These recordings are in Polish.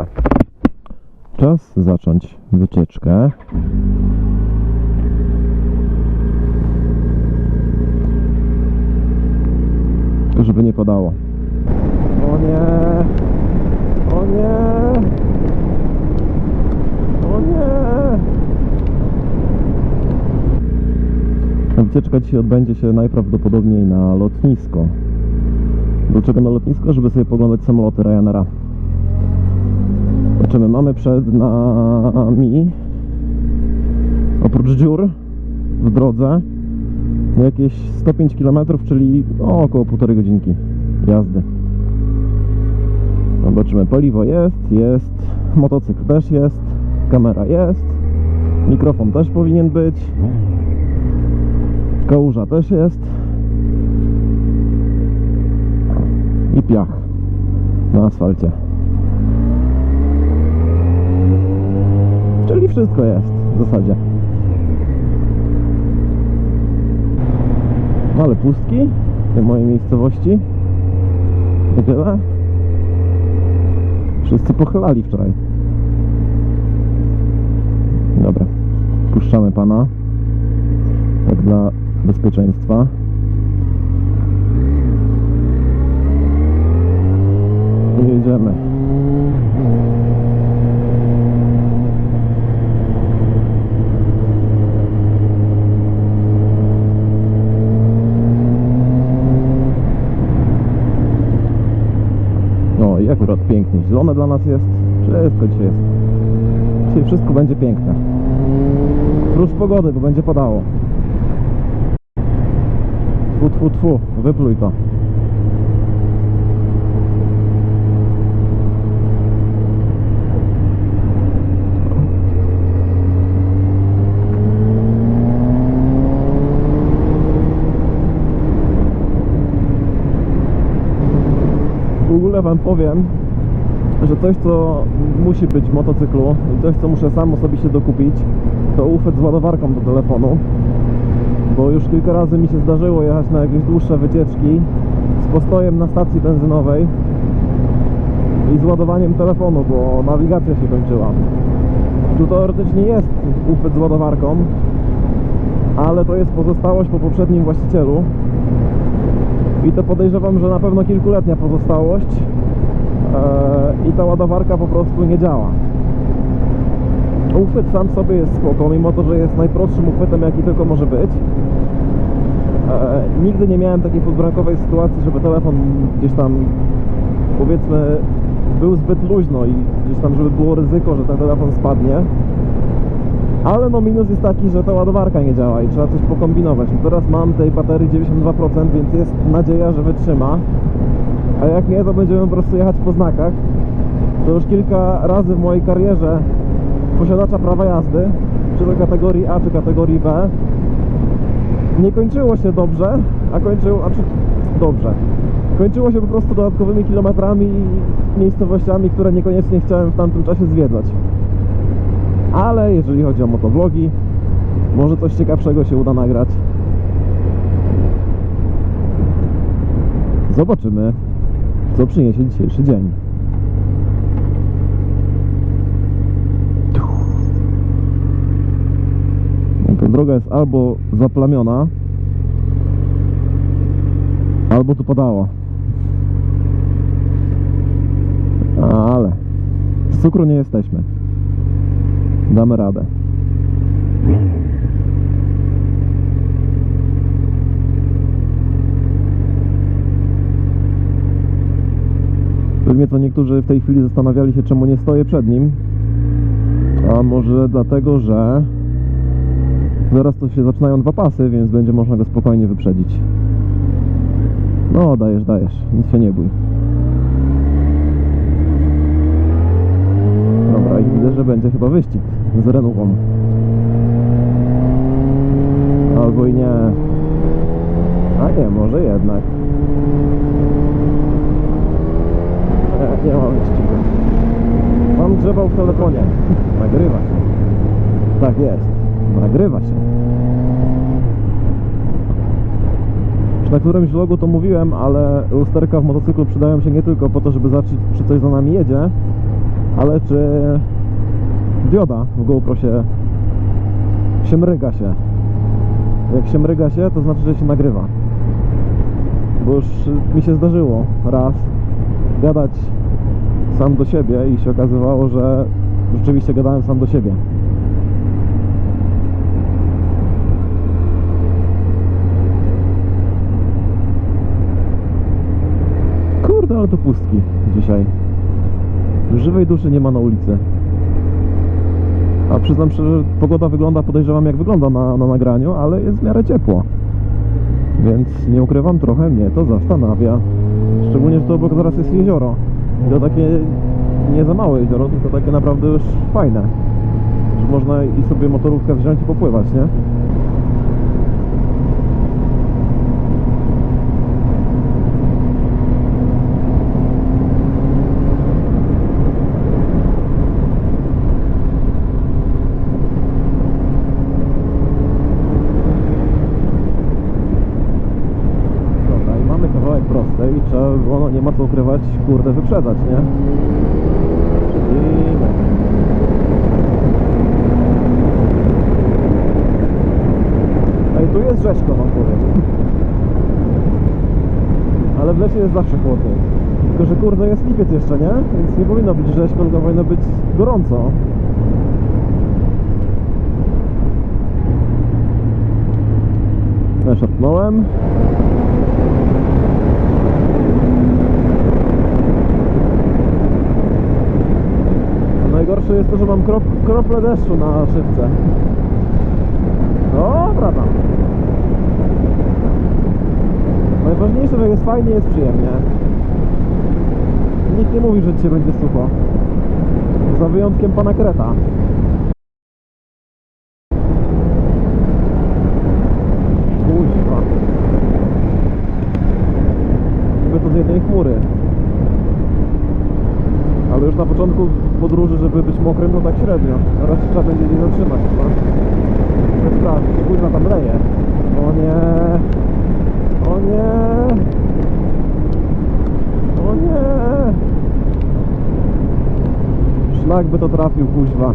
Dobra. Czas zacząć wycieczkę. Żeby nie padało. O nie! O nie! O nie! Wycieczka dzisiaj odbędzie się najprawdopodobniej na lotnisko. Dlaczego na lotnisko? Żeby sobie poglądać samoloty Ryanaira. Zobaczymy, mamy przed nami oprócz dziur w drodze jakieś 105 km, czyli około półtorej godzinki jazdy. Zobaczymy, paliwo jest, jest, motocykl też jest, kamera jest, mikrofon też powinien być, kałuża też jest i piach na asfalcie. Czyli wszystko jest w zasadzie. No ale pustki w mojej miejscowości. Niedziela. Wszyscy pochylali wczoraj. Dobra. Puszczamy pana. Tak dla bezpieczeństwa. I jedziemy. O i akurat pięknie. Zielone dla nas jest. Wszystko dzisiaj jest. Dzisiaj wszystko będzie piękne. Prócz pogody, bo będzie padało. Tfu, tfu, tfu. Wypluj to. Ogóle Wam powiem, że coś co musi być w motocyklu i coś co muszę sam osobiście dokupić to ufet z ładowarką do telefonu. Bo już kilka razy mi się zdarzyło jechać na jakieś dłuższe wycieczki z postojem na stacji benzynowej i z ładowaniem telefonu, bo nawigacja się kończyła. Tu teoretycznie jest ufet z ładowarką ale to jest pozostałość po poprzednim właścicielu. I to podejrzewam, że na pewno kilkuletnia pozostałość i ta ładowarka po prostu nie działa. Uchwyt sam sobie jest spoko, mimo to, że jest najprostszym uchwytem jaki tylko może być. Eee, nigdy nie miałem takiej podbrankowej sytuacji, żeby telefon gdzieś tam powiedzmy był zbyt luźno i gdzieś tam, żeby było ryzyko, że ten telefon spadnie. Ale no minus jest taki, że ta ładowarka nie działa i trzeba coś pokombinować. No teraz mam tej baterii 92%, więc jest nadzieja, że wytrzyma. A jak nie, to będziemy po prostu jechać po znakach. To już kilka razy w mojej karierze posiadacza prawa jazdy, czy to kategorii A, czy kategorii B, nie kończyło się dobrze, a kończyło, znaczy dobrze. Kończyło się po prostu dodatkowymi kilometrami i miejscowościami, które niekoniecznie chciałem w tamtym czasie zwiedzać. Ale jeżeli chodzi o motovlogi, może coś ciekawszego się uda nagrać. Zobaczymy, co przyniesie dzisiejszy dzień. To droga jest albo zaplamiona, albo tu padało. Ale z cukru nie jesteśmy. Damy radę. Pewnie co niektórzy w tej chwili zastanawiali się, czemu nie stoję przed nim. A może dlatego, że zaraz to się zaczynają dwa pasy, więc będzie można go spokojnie wyprzedzić. No, dajesz, dajesz, nic się nie bój. Dobra, i widzę, że będzie chyba wyścig z Renówą. Albo i nie. A nie, może jednak. Nie, mam wyścigu. Mam grzebał w telefonie. Nagrywa się. Tak jest. Nagrywa się. Na którymś vlogu to mówiłem, ale lusterka w motocyklu przydają się nie tylko po to, żeby zobaczyć, czy coś za nami jedzie, Ale czy dioda w GoPro się, się mryga się? Jak się mryga się, to znaczy, że się nagrywa. Bo już mi się zdarzyło raz gadać sam do siebie i się okazywało, że rzeczywiście gadałem sam do siebie. Kurde, ale to pustki dzisiaj. Żywej duszy nie ma na ulicy. A przyznam szczerze, że pogoda wygląda, podejrzewam jak wygląda na, na nagraniu, ale jest w miarę ciepło. Więc nie ukrywam, trochę mnie to zastanawia. Szczególnie, że to obok zaraz jest jezioro. To takie nie za małe jezioro, tylko takie naprawdę już fajne. Można i sobie motorówkę wziąć i popływać, nie? Dobra, i mamy kawałek prostej i trzeba było, no nie ma co ukrywać, kurde, wyprzedzać, nie? I... Ej, tu jest rzeźko, wam powiem. Ale w lesie jest zawsze chłodniej. Tylko, że kurde, jest lipiec jeszcze, nie? Więc nie powinno być rzeźko, tylko powinno być gorąco. Szarpnąłem. A Najgorsze jest to, że mam krop, krople deszczu na szybce. Dobra tam. Najważniejsze, że jest fajnie, jest przyjemnie. Nikt nie mówi, że dzisiaj będzie sucho. Za wyjątkiem pana Kreta. Kuźwa. Niby to z jednej chmury. Ale już na początku podróży, żeby być mokrym, to tak średnio. Się trzeba będzie nie zatrzymać chyba. Sprawdź, czy kurwa tam leje. O nie. O nie. O nie. Szlak by to trafił, kuźwa.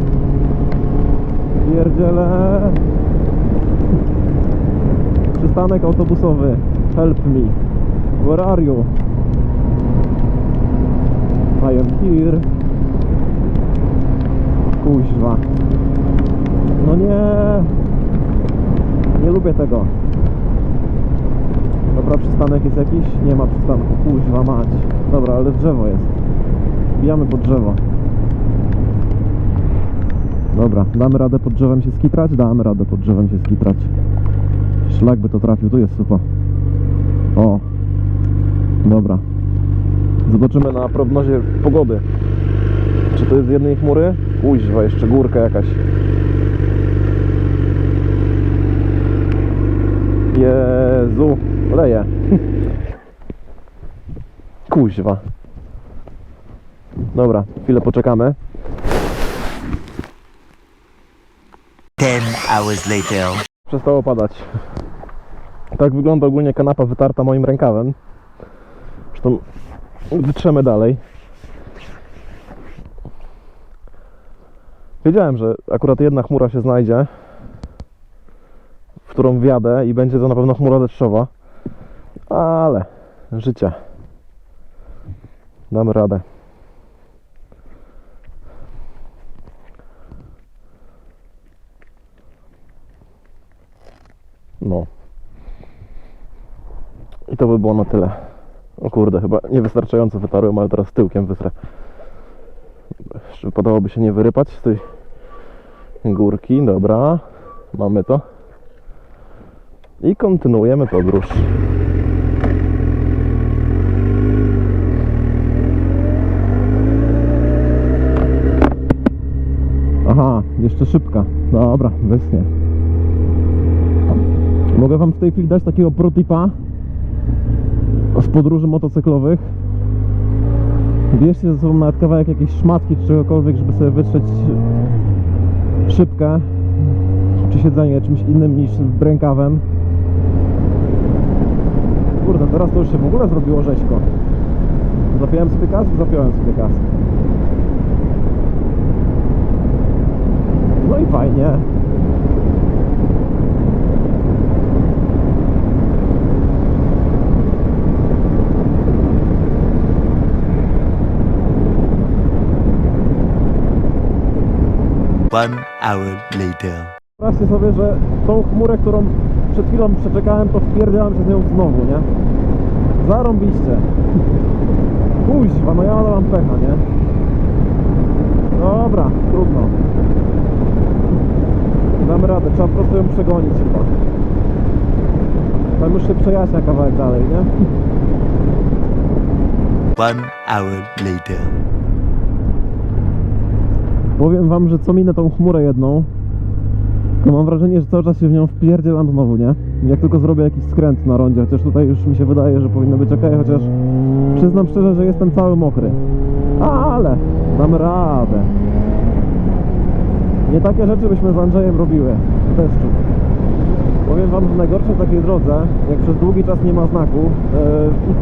Pierdziele. Przystanek autobusowy. Help me. Where are you? I am here. Kuźwa. No nie. Nie lubię tego. Dobra, przystanek jest jakiś? Nie ma przystanku. Kuźwa mać. Dobra, ale drzewo jest. Bijamy pod drzewo. Dobra, damy radę pod drzewem się skitrać? Damy radę pod drzewem się skitrać. Szlak by to trafił, tu jest super. O. Dobra. Zobaczymy na prognozie pogody. Czy to jest z jednej chmury? Kuźwa, jeszcze górka jakaś. Jezu, leje. Kuźwa. Dobra, chwilę poczekamy. Hours later. Przestało padać. Tak wygląda ogólnie kanapa wytarta moim rękawem. Zresztą wytrzemy dalej. Wiedziałem, że akurat jedna chmura się znajdzie, w którą wjadę i będzie to na pewno chmura deszczowa. Ale życie. Damy radę. No. I to by było na tyle. O kurde, chyba niewystarczająco wytarłem, ale teraz tyłkiem wytrę. Jeszcze wypadałoby się nie wyrypać z tej górki. Dobra, mamy to. I kontynuujemy podróż. Aha, jeszcze szybka. Dobra, wysnie. Mogę Wam w tej chwili dać takiego protipa z podróży motocyklowych. Bierzcie ze sobą nawet kawałek jakiejś szmatki czy czegokolwiek, żeby sobie wytrzeć szybkę czy siedzenie czymś innym niż rękawem. Kurde, teraz to już się w ogóle zrobiło rzeźko. Zapiąłem sobie kask? Zapiąłem sobie kask. No i fajnie. One hour later. Wyobraźcie sobie, że tą chmurę, którą przed chwilą przeczekałem, to wpierdzielam się z nią znowu, nie? Zarąbiście. Kuźwa, no ja mam pecha, nie? Dobra, trudno. Damy radę, trzeba po prostu ją przegonić chyba. Tam już się przejaśnia kawałek dalej, nie? One hour later. Powiem wam, że co minę tą chmurę jedną, to mam wrażenie, że cały czas się w nią wpierdzielam znowu, nie? Jak tylko zrobię jakiś skręt na rondzie, chociaż tutaj już mi się wydaje, że powinno być ok, chociaż przyznam szczerze, że jestem cały mokry. Ale dam radę. Nie takie rzeczy byśmy z Andrzejem robiły w deszczu. Powiem wam, że najgorsze w takiej drodze, jak przez długi czas nie ma znaku,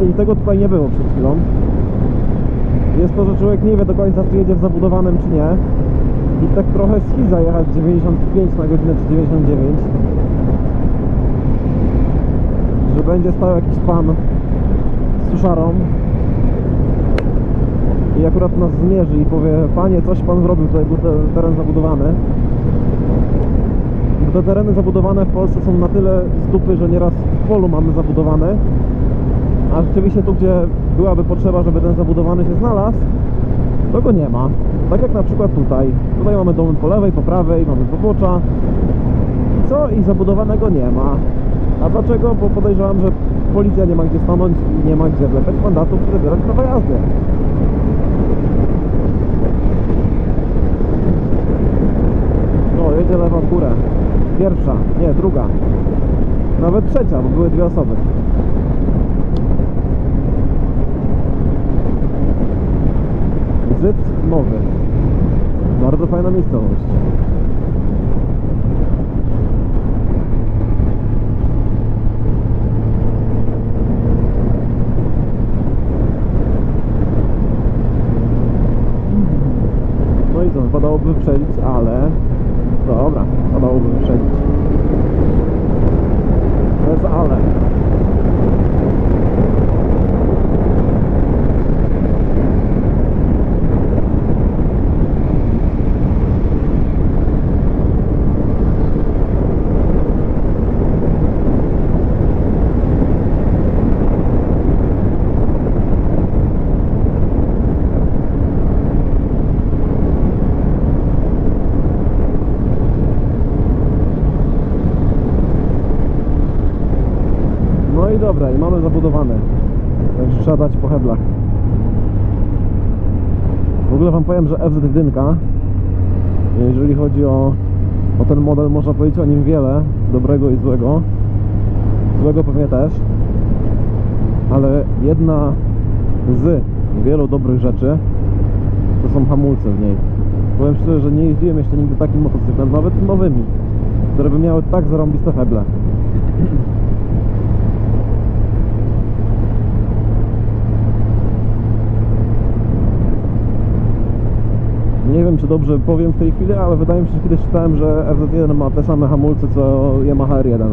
yy, i, tego tutaj nie było przed chwilą, jest to, że człowiek nie wie do końca, czy jedzie w zabudowanym, czy nie. I tak trochę schiza jechać 95 na godzinę, czy 99. Że będzie stał jakiś pan z suszarą i akurat nas zmierzy i powie Panie, coś pan zrobił, tutaj był te- teren zabudowany. Bo Te tereny zabudowane w Polsce są na tyle z dupy, że nieraz w polu mamy zabudowane, a rzeczywiście tu, gdzie byłaby potrzeba, żeby ten zabudowany się znalazł, to go nie ma. Tak jak na przykład tutaj. Tutaj mamy domy po lewej, po prawej, mamy pobocza. I co? I zabudowanego nie ma. A dlaczego? Bo podejrzewam, że policja nie ma gdzie stanąć i nie ma gdzie wlepać mandatów i zabierać prawa jazdy. O, jedzie lewa w górę. Pierwsza, nie, druga. Nawet trzecia, bo były dwie osoby. Zyt nowy. Bardzo fajna miejscowość. No i co, wypadałoby wyprzedzić, ale... Dobra, wypadałoby wyprzedzić. Bez ale. No i mamy zabudowane. Także trzeba dać po heblach. W ogóle wam powiem, że FZ1, jeżeli chodzi o, o ten model, można powiedzieć o nim wiele, dobrego i złego. Złego pewnie też. Ale jedna z wielu dobrych rzeczy to są hamulce w niej. Powiem szczerze, że nie jeździłem jeszcze nigdy takim motocyklem, nawet nowymi, które by miały tak zarąbiste heble. Nie wiem, czy dobrze powiem w tej chwili, ale wydaje mi się, że kiedyś czytałem, że FZ1 ma te same hamulce co Yamaha R1.